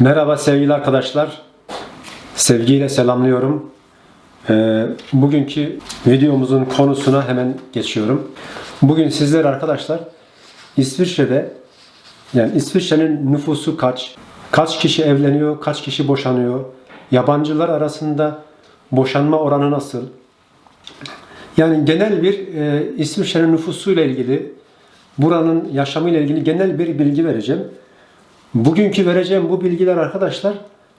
Merhaba sevgili arkadaşlar. Sevgiyle selamlıyorum. Ee, bugünkü videomuzun konusuna hemen geçiyorum. Bugün sizler arkadaşlar İsviçre'de yani İsviçre'nin nüfusu kaç? Kaç kişi evleniyor? Kaç kişi boşanıyor? Yabancılar arasında boşanma oranı nasıl? Yani genel bir e, İsviçre'nin nüfusuyla ilgili, buranın yaşamıyla ilgili genel bir bilgi vereceğim. Bugünkü vereceğim bu bilgiler arkadaşlar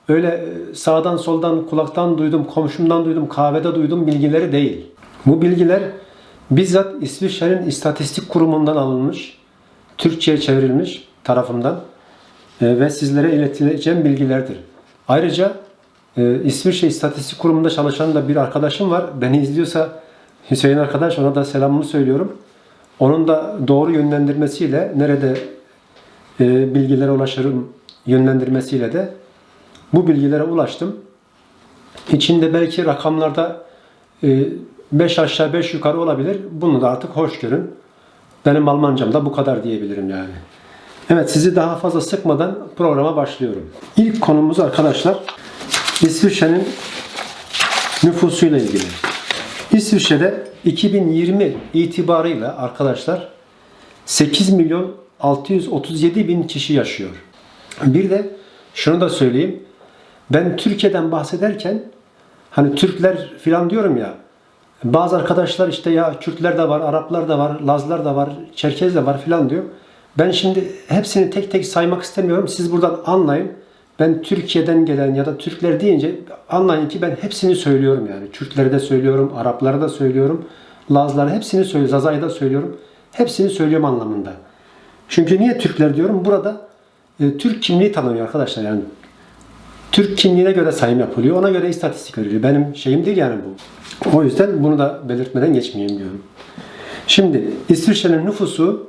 öyle e, sağdan soldan kulaktan duydum, komşumdan duydum, kahvede duydum bilgileri değil. Bu bilgiler bizzat İsviçre'nin istatistik kurumundan alınmış, Türkçe'ye çevrilmiş tarafından e, ve sizlere iletileceğim bilgilerdir. Ayrıca e, İsviçre İstatistik Kurumu'nda çalışan da bir arkadaşım var. Beni izliyorsa Hüseyin arkadaş ona da selamımı söylüyorum. Onun da doğru yönlendirmesiyle nerede e, bilgilere ulaşırım yönlendirmesiyle de bu bilgilere ulaştım. İçinde belki rakamlarda 5 aşağı 5 yukarı olabilir. Bunu da artık hoş görün. Benim Almancam da bu kadar diyebilirim yani. Evet sizi daha fazla sıkmadan programa başlıyorum. İlk konumuz arkadaşlar İsviçre'nin nüfusuyla ilgili. İsviçre'de 2020 itibarıyla arkadaşlar 8 milyon 637 bin kişi yaşıyor. Bir de şunu da söyleyeyim. Ben Türkiye'den bahsederken hani Türkler filan diyorum ya bazı arkadaşlar işte ya Kürtler de var, Araplar da var, Lazlar da var, Çerkez de var filan diyor. Ben şimdi hepsini tek tek saymak istemiyorum. Siz buradan anlayın. Ben Türkiye'den gelen ya da Türkler deyince anlayın ki ben hepsini söylüyorum yani. Kürtleri de söylüyorum, Arapları da söylüyorum, Lazları hepsini söylüyorum, Zaza'yı da söylüyorum. Hepsini söylüyorum anlamında. Çünkü niye Türkler diyorum? Burada e, Türk kimliği tanımıyor arkadaşlar yani. Türk kimliğine göre sayım yapılıyor. Ona göre istatistik veriliyor. Benim şeyim değil yani bu. O yüzden bunu da belirtmeden geçmeyeyim diyorum. Şimdi İsviçre'nin nüfusu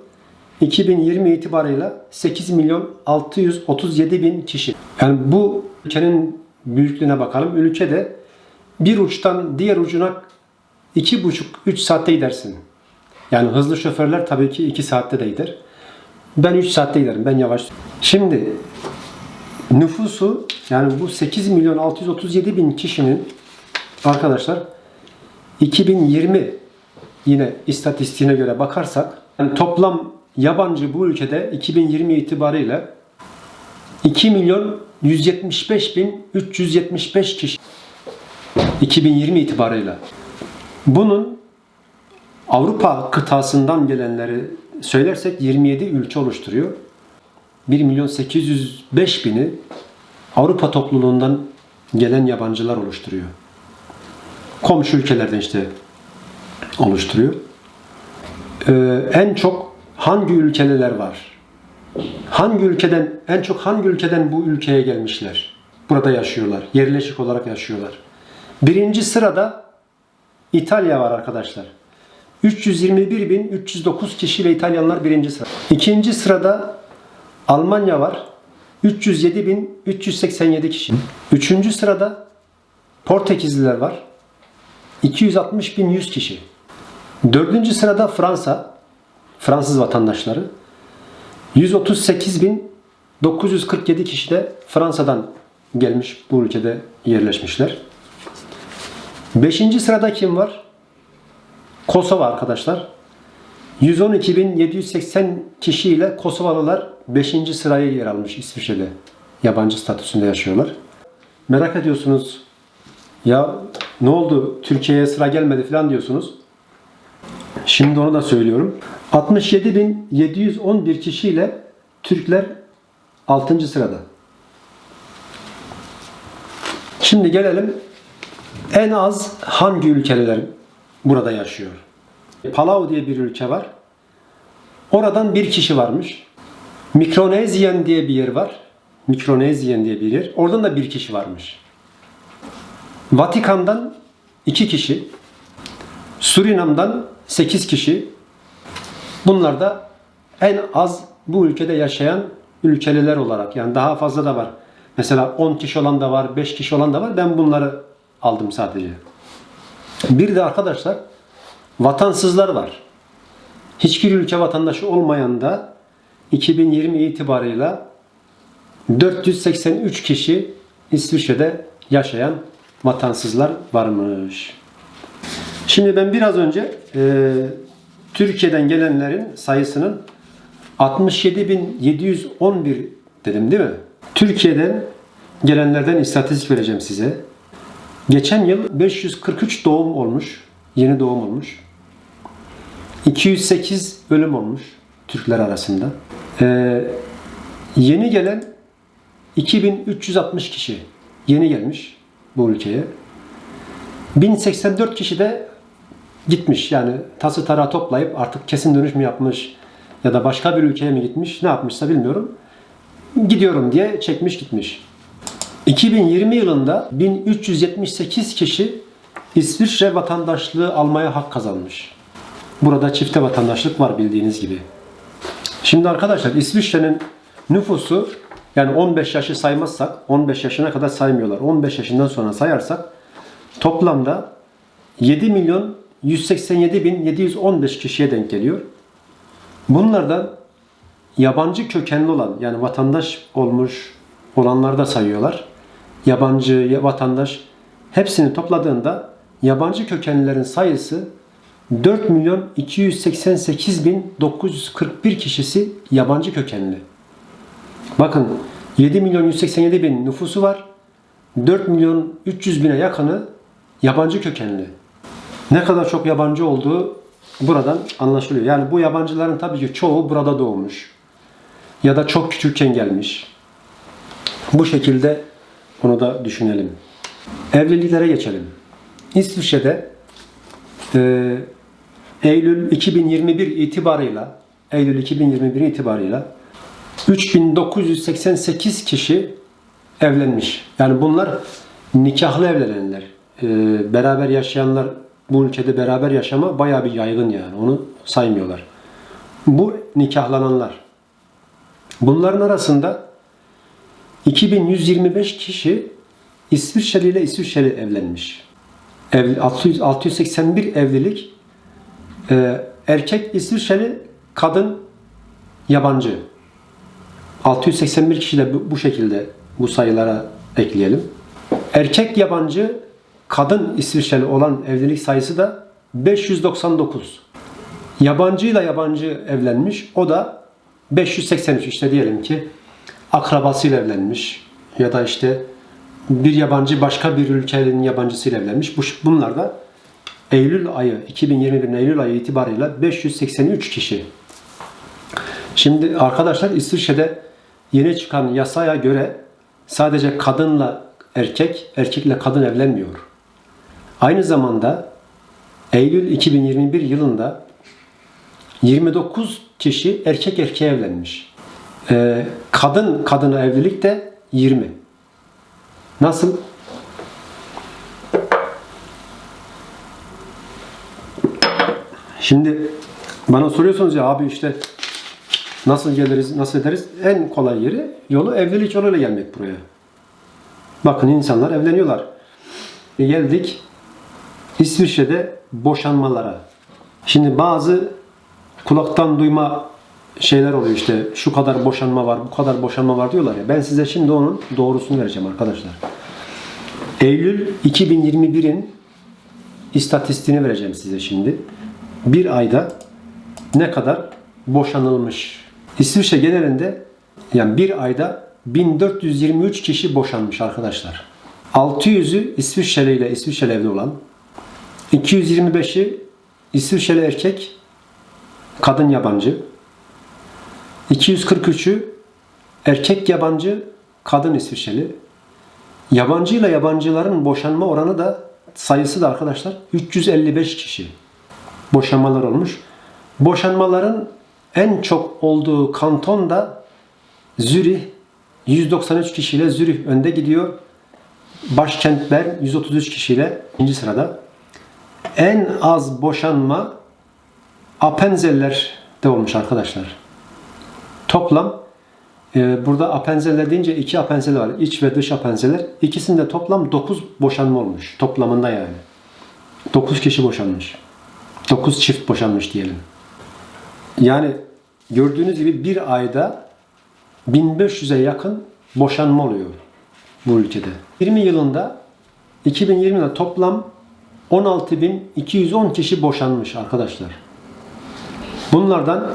2020 itibarıyla 8 milyon 637 bin kişi. Yani bu ülkenin büyüklüğüne bakalım. Ülkede bir uçtan diğer ucuna 2,5-3 saatte gidersin. Yani hızlı şoförler tabii ki 2 saatte de gider. Ben 3 saatte giderim. Ben yavaş. Şimdi nüfusu yani bu 8 milyon 637 bin kişinin arkadaşlar 2020 yine istatistiğine göre bakarsak yani toplam yabancı bu ülkede 2020 itibariyle 2 milyon 175 bin 375 kişi 2020 itibarıyla. Bunun Avrupa kıtasından gelenleri söylersek 27 ülke oluşturuyor. 1 milyon 805 bini Avrupa topluluğundan gelen yabancılar oluşturuyor. Komşu ülkelerden işte oluşturuyor. Ee, en çok hangi ülkeliler var? Hangi ülkeden, en çok hangi ülkeden bu ülkeye gelmişler? Burada yaşıyorlar, yerleşik olarak yaşıyorlar. Birinci sırada İtalya var arkadaşlar. 321.309 kişiyle İtalyanlar birinci sıra. İkinci sırada Almanya var. 307.387 kişi. Üçüncü sırada Portekizliler var. 260.100 kişi. Dördüncü sırada Fransa. Fransız vatandaşları. 138.947 kişi de Fransa'dan gelmiş bu ülkede yerleşmişler. Beşinci sırada kim var? Kosova arkadaşlar. 112.780 kişiyle Kosovalılar 5. sıraya yer almış İsviçre'de. Yabancı statüsünde yaşıyorlar. Merak ediyorsunuz. Ya ne oldu? Türkiye'ye sıra gelmedi falan diyorsunuz. Şimdi onu da söylüyorum. 67.711 kişiyle Türkler 6. sırada. Şimdi gelelim en az hangi ülkeler burada yaşıyor? Palau diye bir ülke var. Oradan bir kişi varmış. Mikronezyen diye bir yer var. Mikronezyen diye bir yer. Oradan da bir kişi varmış. Vatikan'dan iki kişi. Surinam'dan sekiz kişi. Bunlar da en az bu ülkede yaşayan ülkeliler olarak yani daha fazla da var. Mesela 10 kişi olan da var, 5 kişi olan da var. Ben bunları aldım sadece. Bir de arkadaşlar vatansızlar var. Hiçbir ülke vatandaşı olmayan da 2020 itibarıyla 483 kişi İsviçre'de yaşayan vatansızlar varmış. Şimdi ben biraz önce e, Türkiye'den gelenlerin sayısının 67.711 dedim değil mi? Türkiye'den gelenlerden istatistik vereceğim size. Geçen yıl 543 doğum olmuş. Yeni doğum olmuş. 208 ölüm olmuş Türkler arasında. Ee, yeni gelen 2360 kişi yeni gelmiş bu ülkeye. 1084 kişi de gitmiş. Yani tası tarağı toplayıp artık kesin dönüş mü yapmış ya da başka bir ülkeye mi gitmiş ne yapmışsa bilmiyorum. Gidiyorum diye çekmiş gitmiş. 2020 yılında 1378 kişi İsviçre vatandaşlığı almaya hak kazanmış. Burada çifte vatandaşlık var bildiğiniz gibi. Şimdi arkadaşlar İsviçre'nin nüfusu yani 15 yaşı saymazsak 15 yaşına kadar saymıyorlar. 15 yaşından sonra sayarsak toplamda 7 milyon 187 bin 715 kişiye denk geliyor. Bunlardan yabancı kökenli olan yani vatandaş olmuş olanları da sayıyorlar. Yabancı vatandaş hepsini topladığında yabancı kökenlilerin sayısı 4 milyon 288 bin 941 kişisi yabancı kökenli. Bakın 7 milyon 187 bin nüfusu var. 4 milyon 300 bine yakını yabancı kökenli. Ne kadar çok yabancı olduğu buradan anlaşılıyor. Yani bu yabancıların tabii ki çoğu burada doğmuş. Ya da çok küçükken gelmiş. Bu şekilde bunu da düşünelim. Evliliklere geçelim. İsviçre'de e, Eylül 2021 itibarıyla Eylül 2021 itibarıyla 3988 kişi evlenmiş. Yani bunlar nikahlı evlenenler. E, beraber yaşayanlar bu ülkede beraber yaşama bayağı bir yaygın yani. Onu saymıyorlar. Bu nikahlananlar. Bunların arasında 2125 kişi İsviçreli ile İsviçreli evlenmiş. Ev, 600, 681 evlilik e, erkek İsviçreli, kadın yabancı. 681 kişi de bu, bu şekilde bu sayılara ekleyelim. Erkek yabancı, kadın İsviçreli olan evlilik sayısı da 599. Yabancıyla yabancı evlenmiş. O da 583 işte diyelim ki akrabasıyla evlenmiş ya da işte bir yabancı başka bir ülkenin yabancısıyla evlenmiş. Bu, bunlar da Eylül ayı 2021 Eylül ayı itibarıyla 583 kişi. Şimdi arkadaşlar İsviçre'de yeni çıkan yasaya göre sadece kadınla erkek, erkekle kadın evlenmiyor. Aynı zamanda Eylül 2021 yılında 29 kişi erkek erkeğe evlenmiş. Ee, kadın kadına evlilik de 20. Nasıl? Şimdi bana soruyorsunuz ya abi işte nasıl geliriz, nasıl ederiz? En kolay yeri yolu evlilik yoluyla gelmek buraya. Bakın insanlar evleniyorlar. E geldik İsviçre'de boşanmalara. Şimdi bazı kulaktan duyma şeyler oluyor işte şu kadar boşanma var, bu kadar boşanma var diyorlar ya. Ben size şimdi onun doğrusunu vereceğim arkadaşlar. Eylül 2021'in istatistiğini vereceğim size şimdi. Bir ayda ne kadar boşanılmış. İsviçre genelinde yani bir ayda 1423 kişi boşanmış arkadaşlar. 600'ü İsviçreli ile İsviçreli evli olan, 225'i İsviçreli erkek, kadın yabancı, 243'ü erkek yabancı, kadın İsviçreli. Yabancıyla yabancıların boşanma oranı da sayısı da arkadaşlar 355 kişi boşanmalar olmuş. Boşanmaların en çok olduğu kanton da Zürih 193 kişiyle Zürih önde gidiyor. Başkent Bern 133 kişiyle ikinci sırada. En az boşanma Appenzeller'de olmuş arkadaşlar. Toplam e, burada Appenzeller deyince iki Appenzeller var. İç ve dış Appenzeller. İkisinde toplam 9 boşanma olmuş. Toplamında yani. 9 kişi boşanmış. 9 çift boşanmış diyelim. Yani gördüğünüz gibi bir ayda 1500'e yakın boşanma oluyor bu ülkede. 20 yılında 2020 yılında toplam 16.210 kişi boşanmış arkadaşlar. Bunlardan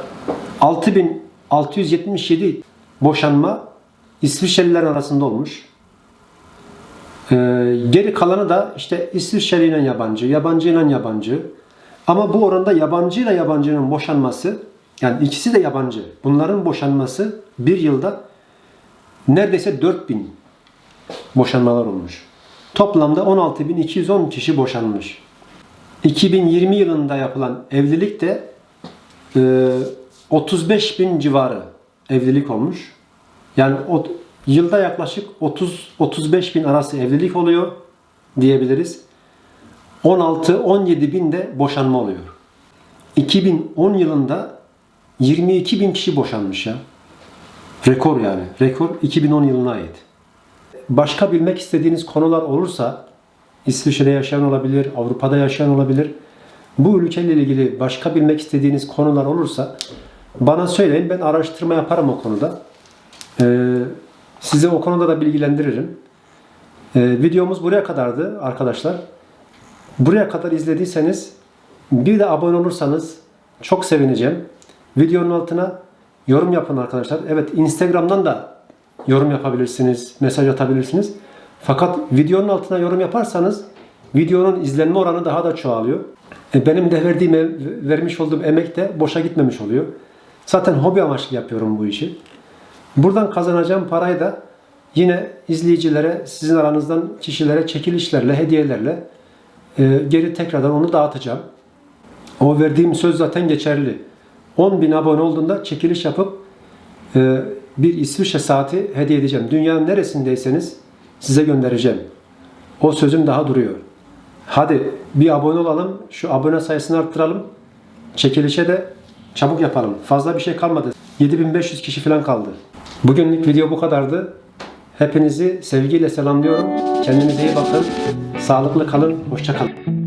6677 boşanma İsviçreliler arasında olmuş. Ee, geri kalanı da işte İsviçreli ile yabancı, yabancı ile yabancı. Ama bu oranda yabancı ile yabancının boşanması, yani ikisi de yabancı. Bunların boşanması bir yılda neredeyse 4000 boşanmalar olmuş. Toplamda 16.210 kişi boşanmış. 2020 yılında yapılan evlilik de e, 35 bin civarı evlilik olmuş. Yani o, yılda yaklaşık 30-35 bin arası evlilik oluyor diyebiliriz. 16-17 bin de boşanma oluyor. 2010 yılında 22 bin kişi boşanmış ya. Rekor yani. Rekor 2010 yılına ait. Başka bilmek istediğiniz konular olursa İsviçre'de yaşayan olabilir, Avrupa'da yaşayan olabilir. Bu ülkeyle ilgili başka bilmek istediğiniz konular olursa bana söyleyin. Ben araştırma yaparım o konuda. Ee, size o konuda da bilgilendiririm. Ee, videomuz buraya kadardı arkadaşlar. Buraya kadar izlediyseniz bir de abone olursanız çok sevineceğim. Videonun altına yorum yapın arkadaşlar. Evet Instagram'dan da yorum yapabilirsiniz, mesaj atabilirsiniz. Fakat videonun altına yorum yaparsanız videonun izlenme oranı daha da çoğalıyor. E, benim de verdiğim, vermiş olduğum emek de boşa gitmemiş oluyor. Zaten hobi amaçlı yapıyorum bu işi. Buradan kazanacağım parayı da yine izleyicilere, sizin aranızdan kişilere çekilişlerle, hediyelerle e, geri tekrardan onu dağıtacağım. O verdiğim söz zaten geçerli. 10 bin abone olduğunda çekiliş yapıp e, bir İsviçre saati hediye edeceğim. Dünyanın neresindeyseniz size göndereceğim. O sözüm daha duruyor. Hadi bir abone olalım. Şu abone sayısını arttıralım. Çekilişe de çabuk yapalım. Fazla bir şey kalmadı. 7500 kişi falan kaldı. Bugünlük video bu kadardı. Hepinizi sevgiyle selamlıyorum. Kendinize iyi bakın. Sağlıklı kalın. Hoşça kalın.